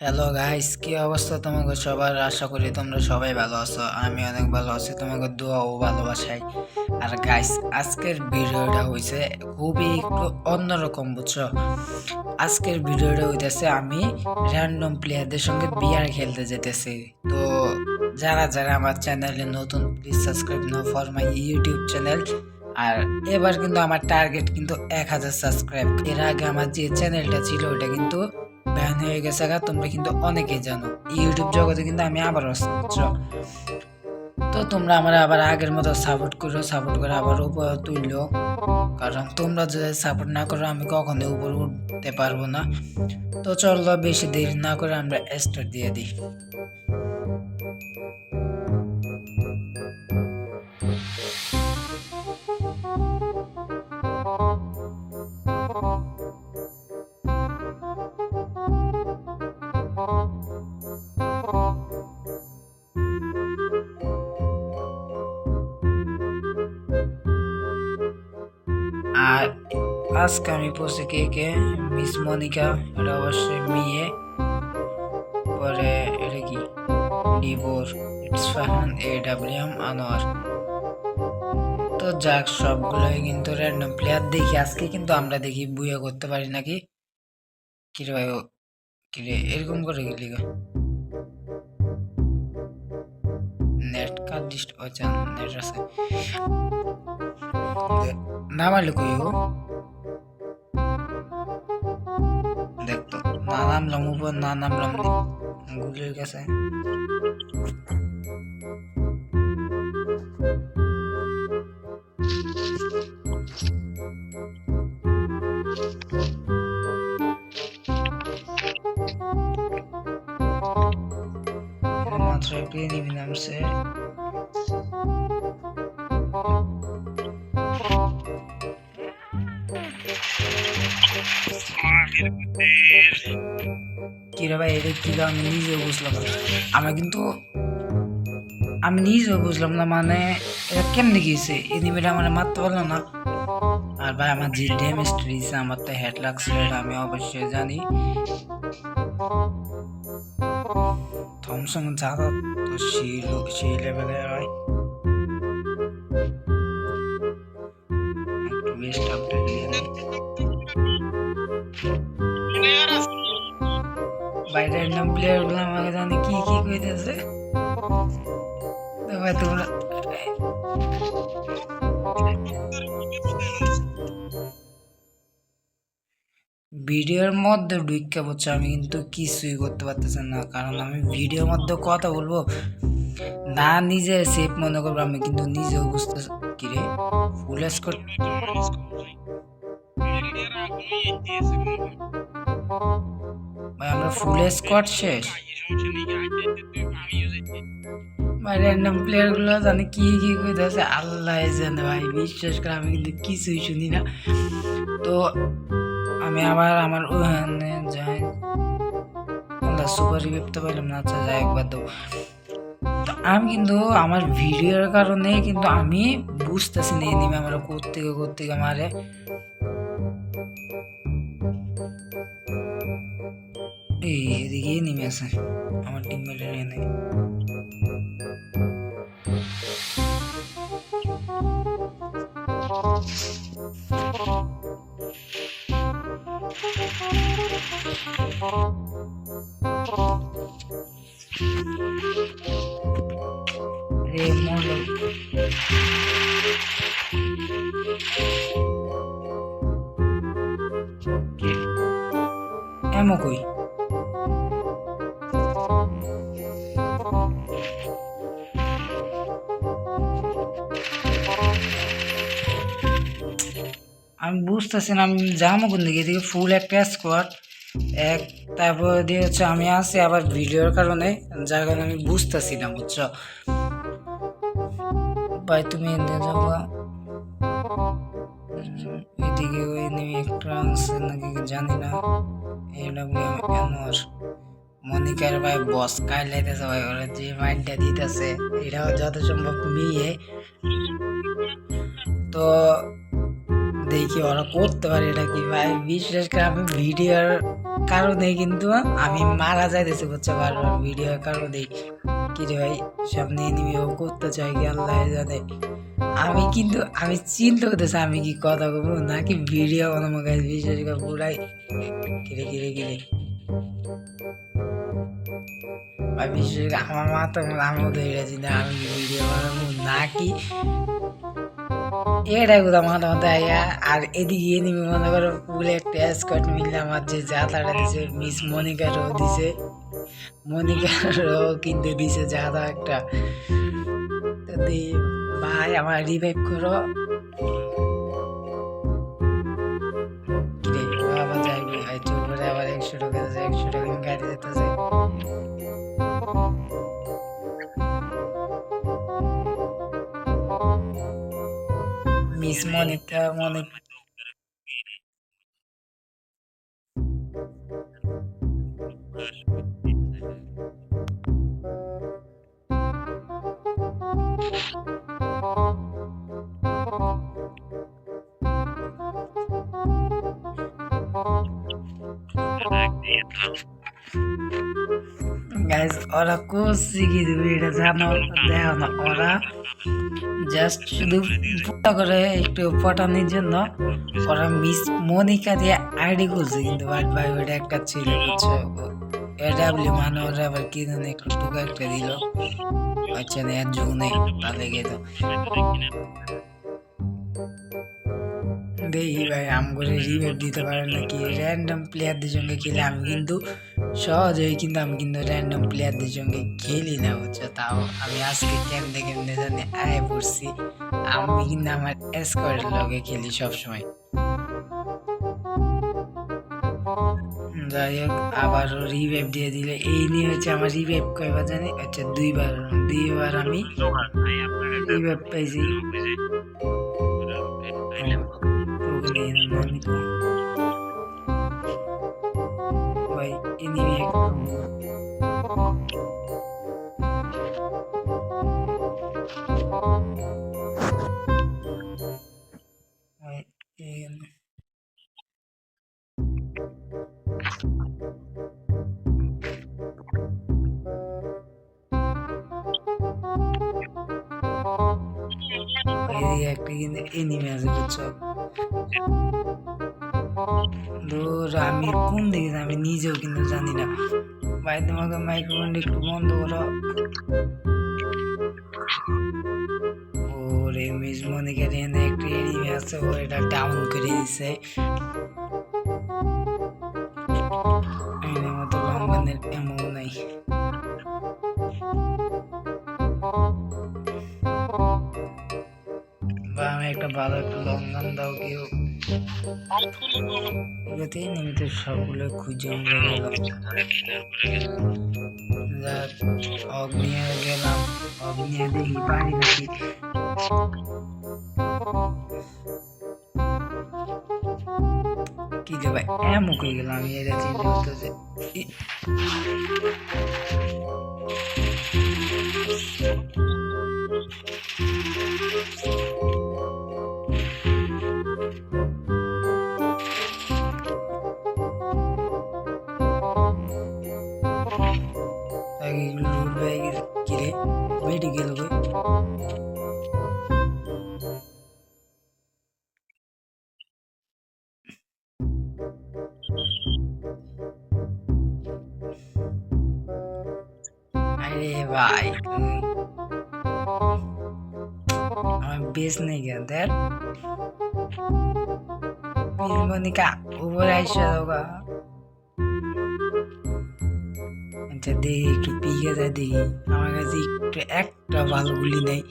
Hello guys কি অবস্থা তোমাকে সবার? আশা করি তোমরা সবাই ভালো আছো। আমি অনেক ভালো আছি, তোমাকে দোয়া ও ভালোবাসাই। আর গাইস আজকের ভিডিওটা হইছে খুবই একটু অন্যরকম, বুঝছ? আজকের ভিডিওটা হইতেছে আমি র্যান্ডম প্লেয়ারদের সঙ্গে বিয়ার খেলতে যেতেছি। তো যারা যারা আমার চ্যানেলে নতুন please subscribe now for my YouTube channel আর এবার কিন্তু আমার টার্গেট কিন্তু এক হাজার সাবস্ক্রাইব এর আগে আমার যে চ্যানেলটা ছিল ওটা কিন্তু ব্যান হয়ে গেছে গা, তোমরা কিন্তু অনেকেই জানো। ইউটিউব জগতে কিন্তু আমি আবার তো তোমরা আমার আবার আগের মতো সাপোর্ট করো সাপোর্ট করে আবার উপর তুললো। কারণ তোমরা যদি সাপোর্ট না করো, আমি কখনো উপর উঠতে পারব না। তো চলো বেশি দেরি না করে আমরা স্টার্ট দিয়ে দিই। আর আজকে আমি পড়ছি কে কে? মিস মনিকা, এটা অবশ্যই মেয়ে। পরে এটা কি? ডিভোর। ইটস ফাহান এ ডাব্লিউএম আনোয়ার তো যাক, সবগুলোই কিন্তু র্যান্ডম প্লেয়ার দেখি। আজকে কিন্তু আমরা দেখি, বুয়ে করতে পারি নাকি? কিরে ভাই কিরে এরকম করে গেলি নেট কার ডিস্ট নেট আছে। নামালে কই ও দেখতো না নামলাম উপর না নামলাম গুলির কাছে মাত্র একটু নিবি নামছে কিরে ভাই কি আমি নিজেও বুঝলাম না। আমার কিন্তু, আমি নিজেও বুঝলাম না মানে এটা কেমনে গিয়েছে? এনিমিটা আমার মারতে পারল না। আর ভাই, আমার যে ড্যামেজ দিয়েছে আমার তো হেড লাগছিল এটা আমি অবশ্যই জানি। থমসন যারা তো সেই লোক, সেই লেভেলের হয়। বাইরের নাম প্লেয়ারগুলো আমাকে জানি কি কি কইতেছে। তো ভাই তোমরা ভিডিওর মধ্যে ঢুকে পড়ছে, আমি কিন্তু কিছুই করতে পারতেছি না, কারণ আমি ভিডিওর মধ্যে কথা বলব। না নিজে সেফ মনে করব, আমি কিন্তু নিজেও বুঝতে কিরে ফুল স্কোর ভাই, আমরা ফুল স্কোয়াড শেষ। ভাই র্যান্ডম প্লেয়ারগুলো জানে কি কি কইতেছে, আল্লাহ জানে ভাই, বিশ্বাস করে আমি কিন্তু কিছুই শুনি না। তো আমি আবার আমার ওখানে যাই। আল্লাহ সুপার রিভিউতে পাইলাম না আচ্ছা যাই, একবার তো আমি কিন্তু আমার ভিডিওর কারণে কিন্তু আমি বুঝতেছি না এনিমে আমার কোথেকে কোথেকে মারে। এদিকে নেমে আছে আমার টিম মেটের এনে রে আমি বুঝতেছি না, আমি যাব কোন দিকে? এদিকে ফুল একটা স্কোয়াড এক, তারপর দিয়ে হচ্ছে আমি আসি আবার ভিডিওর কারণে, যার কারণে আমি বুঝতেছি না, বুঝছ? ভাই, তুমি যাবা এদিকে ওই নেমে একটা আছে, নাকি জানি না এটা আমার মনিকার ভাই বস কাই লাইতেছে ভাই? ওরা যে মাইন্ডটা দিতেছে, এটাও যত সম্ভব মিয়ে তো দেখি ওরা করতে পারে এটা কি ভাই? বিশ্বাস করে আমি ভিডিওর কারণে কিন্তু আমি মারা যাইতেছি বুঝছ বারবার ভিডিওর কারণে। কি রে ভাই? সামনে নিবি ও করতে চাই কি আল্লাহ জানে। আমি কিন্তু, আমি চিন্তা করতেছি আমি কি কথা বলব নাকি ভিডিও বানাবো বিশেষ করে পুরাই কিরে কিরে কিরে ভাই, বিশেষ করে আমার মাথা চিন্তা আমি ভিডিও বানাবো নাকি এটাই কোথাও মাথা মাথা আইয়া আর এদিকে এনিমি মনে করো পুলে একটা স্কট মিললে আমার যে জাতাটা দিছে মিস মনিকারও দিছে। মনিকারও কিন্তু দিছে জাতা একটা। দি ভাই আমার রিভাইভ করো। কিরে আবার যাইবে আবার একশো টাকা মিস মনিকা মনিকা গাইজ ওরা করছে কি তুমি এটা জানো দেখো না ওরা জাস্ট শুধু ফুটা করে একটু পটানোর জন্য ওরা মিস মনিকা দিয়ে আইডি করছে কিন্তু বাট ভাই ওটা একটা ছিল, বুঝছ? এটা মানে ওরা আবার কি জানে একটু টোকা একটা দিল। আচ্ছা না এর যোগ নেই তাহলে গেল দেখি ভাই আমগুলো রিভাইভ দিতে পারে নাকি? র্যান্ডম প্লেয়ারদের সঙ্গে খেলে আমি কিন্তু সহজেই কিন্তু আমি কিন্তু র্যান্ডম প্লেয়ারদের সঙ্গে খেলি না বুঝছ? তাও আমি আজকে কেমনে কেমনে জানি আয় পড়ছি। আমি কিন্তু আমার স্কোয়াডের লগে খেলি সবসময়। যাই হোক আবারও রিভাইভ দিয়ে দিলে। এই নিয়ে হচ্ছে আমার রিভাইভ কয়বার জানি? হচ্ছে দুইবার। দুইবার আমি রিভাইভ পাইছি। ভাই এনিমি একদম ভাই এখানে এদিকে একটা দূর আমি কোন দিকে আমি নিজেও কিন্তু জানি না। ভাই, তোমাকে মাইক্রোফোন একটু বন্ধ করো। ওরে, মিস মনিকার এখানে একটা এনিমি আছে ও এটা ডাউন করে দিছে। মতো নাই। বা আমি একটা ভালো একটা লঙ্ঘন দাও কেউ। এতে নিমিতে সবগুলো খুঁজে আমরা গেলাম। অগ্নিয়ে দেখি পারি নাকি। কি ভাই এমন হয়ে গেলাম এটা চিন্তা করতেছে ভাই নেই গেল দেখ। মনিকা উপরে আইসা দাও আচ্ছা দেখি, একটু পিকে যায়, দেখি। আমার কাছে একটু, একটা ভালো গুলি নেই।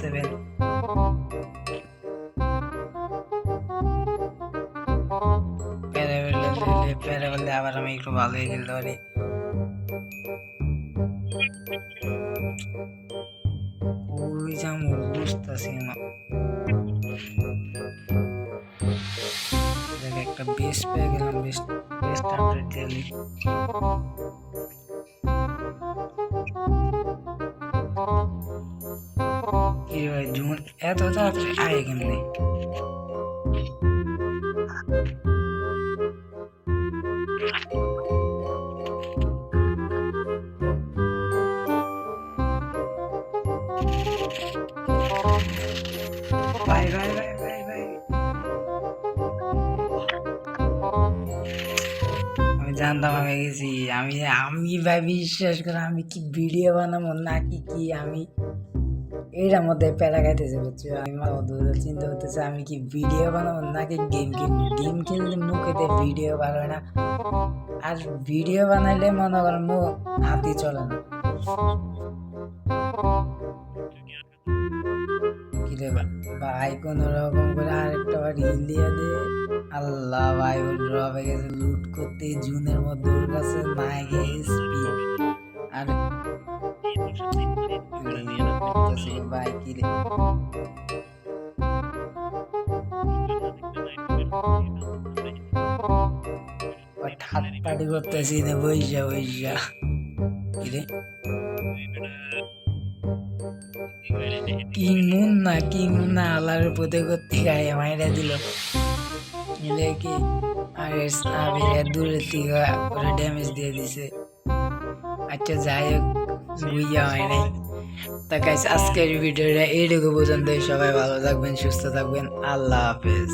সেভেন করলে আবার আমি একটু ভালো হয়ে খেলতে পারি। ওই যে আমি বুঝতেছি একটা বেস পেয়ে গেলাম বেস বেস্ট হান্ড্রেড দিয়ে এত তাড়াতাড়ি আয় কেমনি bye bye bye bye bye আমি জানতাম আমি গেছি। আমি আমি ভাই বিশ্বাস করে আমি কি ভিডিও বানাবো নাকি কি আমি? এটার মধ্যে প্যারা খাইতেছে বুঝছ? আমি মা দূরে চিন্তা করতেছে আমি কি ভিডিও বানাবো নাকি গেম খেলব? গেম খেললে মুখেতে ভিডিও ভালো না। আর ভিডিও বানাইলে মনে করেন মো হাতি চলে না। কিরে বা- ভাই কোন রকম করে আরেকটা বার হিল দিয়ে দে। আল্লাহ ভাই ওর ড্রপে গেছে লুট করতে জুনের মধ্যে ওর কাছে না গিয়ে স্পিড আর ভাই কিরে ওই ঠাট পাটি করতেছি না বইসা বইসা। কিরে? কি মুন না, কি না, আল্লাহর পথে করতে গায়ে মাইরা দিল। মিলে কি আর আবির দূরে থেকে ওরা ড্যামেজ দিয়ে দিছে। আচ্ছা যাই হোক বুঝা হয় নাই। তা আজকের ভিডিওটা এইটুকু পর্যন্ত সবাই ভালো থাকবেন, সুস্থ থাকবেন। আল্লাহ হাফেজ।